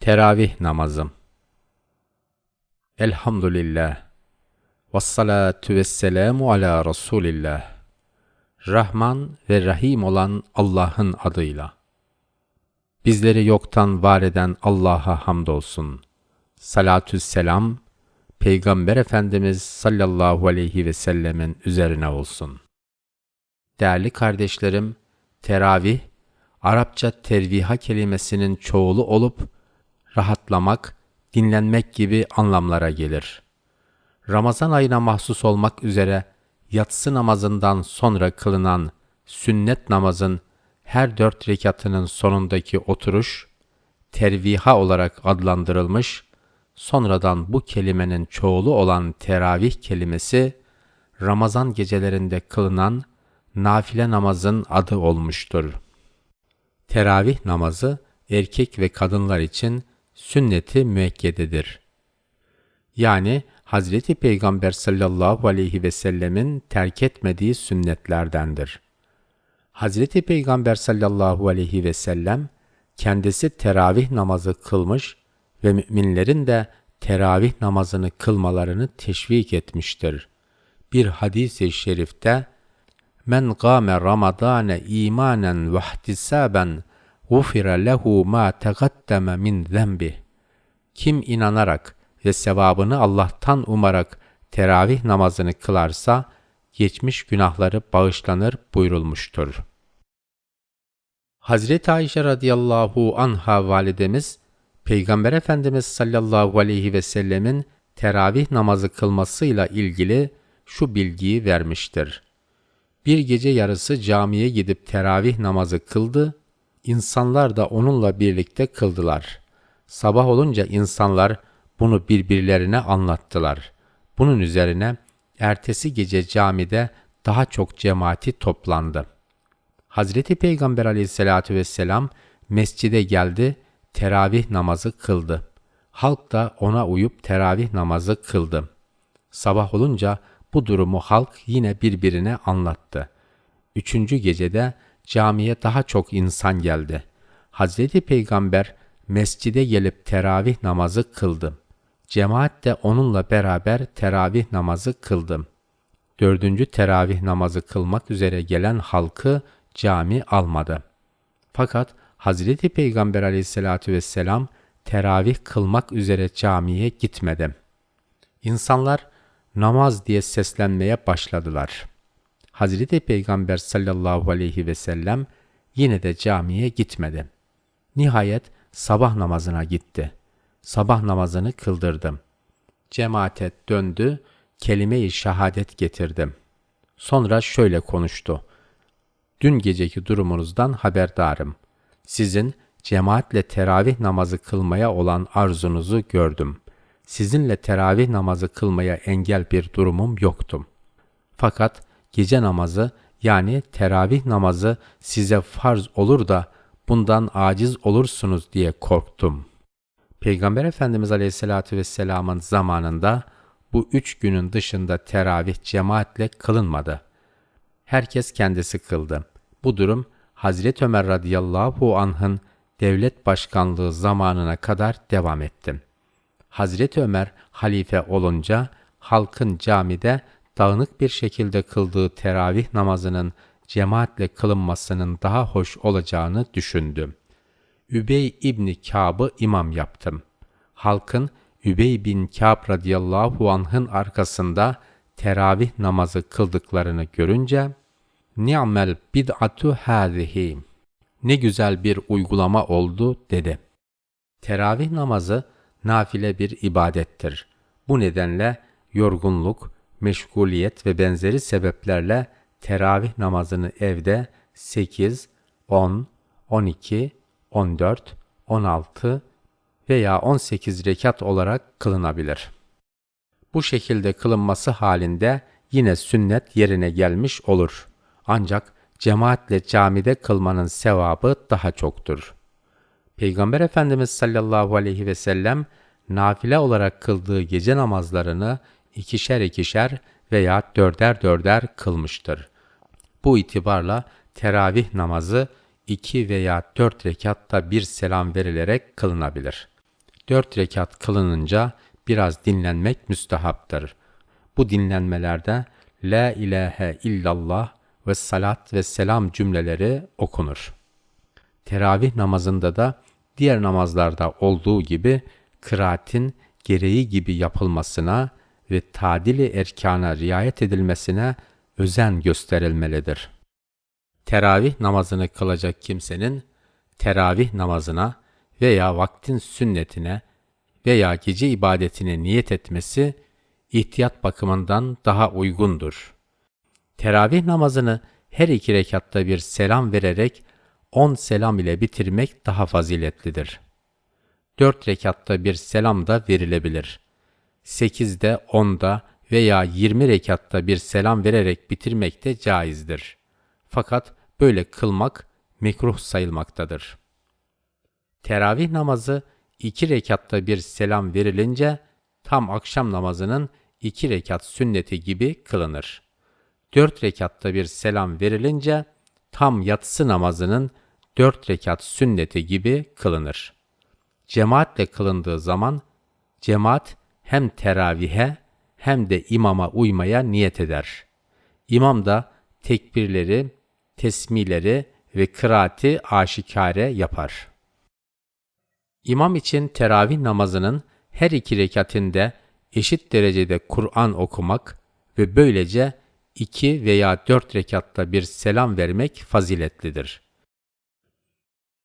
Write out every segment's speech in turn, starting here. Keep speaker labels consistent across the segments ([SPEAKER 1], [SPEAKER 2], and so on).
[SPEAKER 1] Teravih namazı Elhamdülillah Vessalatu vesselamu ala Resulillah Rahman ve Rahim olan Allah'ın adıyla. Bizleri yoktan var eden Allah'a hamdolsun. Salatü selam, Peygamber Efendimiz sallallahu aleyhi ve sellemin üzerine olsun. Değerli kardeşlerim, teravih, Arapça terviha kelimesinin çoğulu olup, rahatlamak, dinlenmek gibi anlamlara gelir. Ramazan ayına mahsus olmak üzere yatsı namazından sonra kılınan sünnet namazın her dört rekatının sonundaki oturuş, terviha olarak adlandırılmış, sonradan bu kelimenin çoğulu olan teravih kelimesi, Ramazan gecelerinde kılınan nafile namazın adı olmuştur. Teravih namazı, erkek ve kadınlar için sünneti müekkededir. Yani Hazreti Peygamber sallallahu aleyhi ve sellemin terk etmediği sünnetlerdendir. Hazreti Peygamber sallallahu aleyhi ve sellem kendisi teravih namazı kılmış ve müminlerin de teravih namazını kılmalarını teşvik etmiştir. Bir hadis-i şerifte Men gâme ramadâne imanen ve gufire lehu ma tegaddeme min zenbih. Kim inanarak ve sevabını Allah'tan umarak teravih namazını kılarsa geçmiş günahları bağışlanır buyurulmuştur. Hazreti Ayşe radıyallahu anha validemiz Peygamber Efendimiz sallallahu aleyhi ve sellemin teravih namazı kılmasıyla ilgili şu bilgiyi vermiştir. Bir gece yarısı camiye gidip teravih namazı kıldı, insanlar da onunla birlikte kıldılar. Sabah olunca insanlar bunu birbirlerine anlattılar. Bunun üzerine ertesi gece camide daha çok cemaati toplandı. Hazreti Peygamber aleyhissalatü vesselam mescide geldi, teravih namazı kıldı. Halk da ona uyup teravih namazı kıldı. Sabah olunca bu durumu halk yine birbirine anlattı. Üçüncü gecede camiye daha çok insan geldi. Hazreti Peygamber mescide gelip teravih namazı kıldı. Cemaat de onunla beraber teravih namazı kıldı. Dördüncü teravih namazı kılmak üzere gelen halkı cami almadı. Fakat Hazreti Peygamber aleyhissalatü vesselam teravih kılmak üzere camiye gitmedi. İnsanlar namaz diye seslenmeye başladılar. Hazreti Peygamber sallallahu aleyhi ve sellem yine de camiye gitmedi. Nihayet sabah namazına gitti. Sabah namazını kıldırdım. Cemaate döndü, kelime-i şehadet getirdim. Sonra şöyle konuştu. Dün geceki durumunuzdan haberdarım. Sizin cemaatle teravih namazı kılmaya olan arzunuzu gördüm. Sizinle teravih namazı kılmaya engel bir durumum yoktu. Fakat gece namazı yani teravih namazı size farz olur da bundan aciz olursunuz diye korktum. Peygamber Efendimiz Aleyhisselatü Vesselam'ın zamanında bu üç günün dışında teravih cemaatle kılınmadı. Herkes kendisi kıldı. Bu durum Hazreti Ömer radıyallahu anh'ın devlet başkanlığı zamanına kadar devam etti. Hazreti Ömer halife olunca halkın camide dağınık bir şekilde kıldığı teravih namazının cemaatle kılınmasının daha hoş olacağını düşündü. Übey İbni Kâb'ı imam yaptım. Halkın Übey bin Kâb radıyallahu anh'ın arkasında teravih namazı kıldıklarını görünce ni'mel bid'atu hâzihi ne güzel bir uygulama oldu dedi. Teravih namazı nafile bir ibadettir. Bu nedenle yorgunluk, meşguliyet ve benzeri sebeplerle teravih namazını evde 8, 10, 12, 14, 16 veya 18 rekat olarak kılınabilir. Bu şekilde kılınması halinde yine sünnet yerine gelmiş olur. Ancak cemaatle camide kılmanın sevabı daha çoktur. Peygamber Efendimiz sallallahu aleyhi ve sellem nafile olarak kıldığı gece namazlarını ikişer ikişer veya dörder dörder kılmıştır. Bu itibarla teravih namazı iki veya dört rekatta bir selam verilerek kılınabilir. Dört rekat kılınınca biraz dinlenmek müstehaptır. Bu dinlenmelerde La ilahe illallah ve salat ve selam cümleleri okunur. Teravih namazında da diğer namazlarda olduğu gibi kıraatin gereği gibi yapılmasına ve tadili erkana riayet edilmesine özen gösterilmelidir. Teravih namazını kılacak kimsenin teravih namazına veya vaktin sünnetine veya gece ibadetine niyet etmesi ihtiyat bakımından daha uygundur. Teravih namazını her iki rekatta bir selam vererek on selam ile bitirmek daha faziletlidir. Dört rekatta bir selam da verilebilir. Sekizde, onda veya yirmi rekatta bir selam vererek bitirmek de caizdir. Fakat böyle kılmak mekruh sayılmaktadır. Teravih namazı iki rekatta bir selam verilince tam akşam namazının iki rekat sünneti gibi kılınır. Dört rekatta bir selam verilince tam yatsı namazının dört rekat sünneti gibi kılınır. Cemaatle kılındığı zaman cemaat hem teravihe hem de imama uymaya niyet eder. İmam da tekbirleri, tesmileri ve kıraati aşikare yapar. İmam için teravih namazının her iki rekatinde eşit derecede Kur'an okumak ve böylece iki veya dört rekatta bir selam vermek faziletlidir.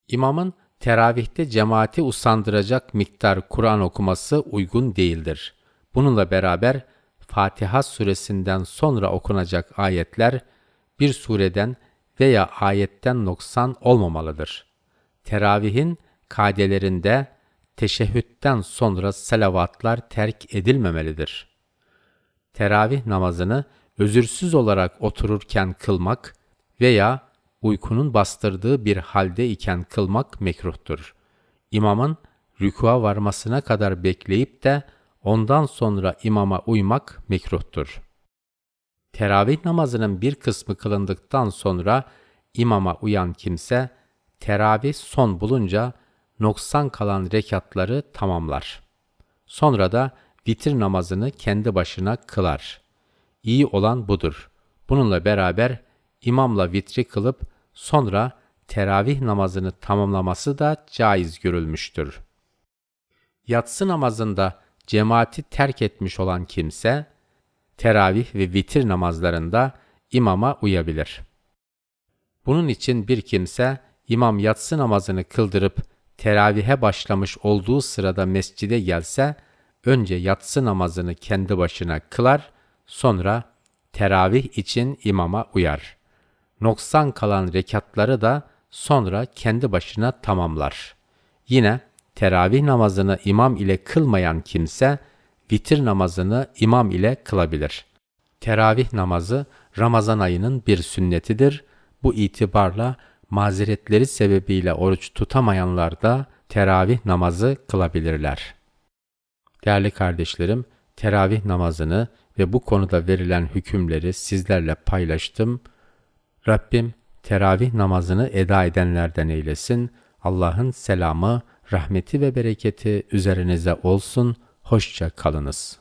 [SPEAKER 1] İmamın teravihte cemaati usandıracak miktar Kur'an okuması uygun değildir. Bununla beraber Fatiha suresinden sonra okunacak ayetler bir sureden veya ayetten noksan olmamalıdır. Teravihin kadelerinde teşehhütten sonra salavatlar terk edilmemelidir. Teravih namazını özürsüz olarak otururken kılmak veya uykunun bastırdığı bir halde iken kılmak mekruhtur. İmamın rükua varmasına kadar bekleyip de ondan sonra imama uymak mekruhtur. Teravih namazının bir kısmı kılındıktan sonra imama uyan kimse teravih son bulunca noksan kalan rekatları tamamlar. Sonra da vitir namazını kendi başına kılar. İyi olan budur. Bununla beraber imamla vitri kılıp sonra teravih namazını tamamlaması da caiz görülmüştür. Yatsı namazında cemaati terk etmiş olan kimse, teravih ve vitir namazlarında imama uyabilir. Bunun için bir kimse imam yatsı namazını kıldırıp teravihe başlamış olduğu sırada mescide gelse, önce yatsı namazını kendi başına kılar, sonra teravih için imama uyar. Noksan kalan rekatları da sonra kendi başına tamamlar. Yine teravih namazını imam ile kılmayan kimse, vitir namazını imam ile kılabilir. Teravih namazı Ramazan ayının bir sünnetidir. Bu itibarla mazeretleri sebebiyle oruç tutamayanlar da teravih namazı kılabilirler. Değerli kardeşlerim, teravih namazını ve bu konuda verilen hükümleri sizlerle paylaştım. Rabbim teravih namazını eda edenlerden eylesin. Allah'ın selamı, rahmeti ve bereketi üzerinize olsun. Hoşça kalınız.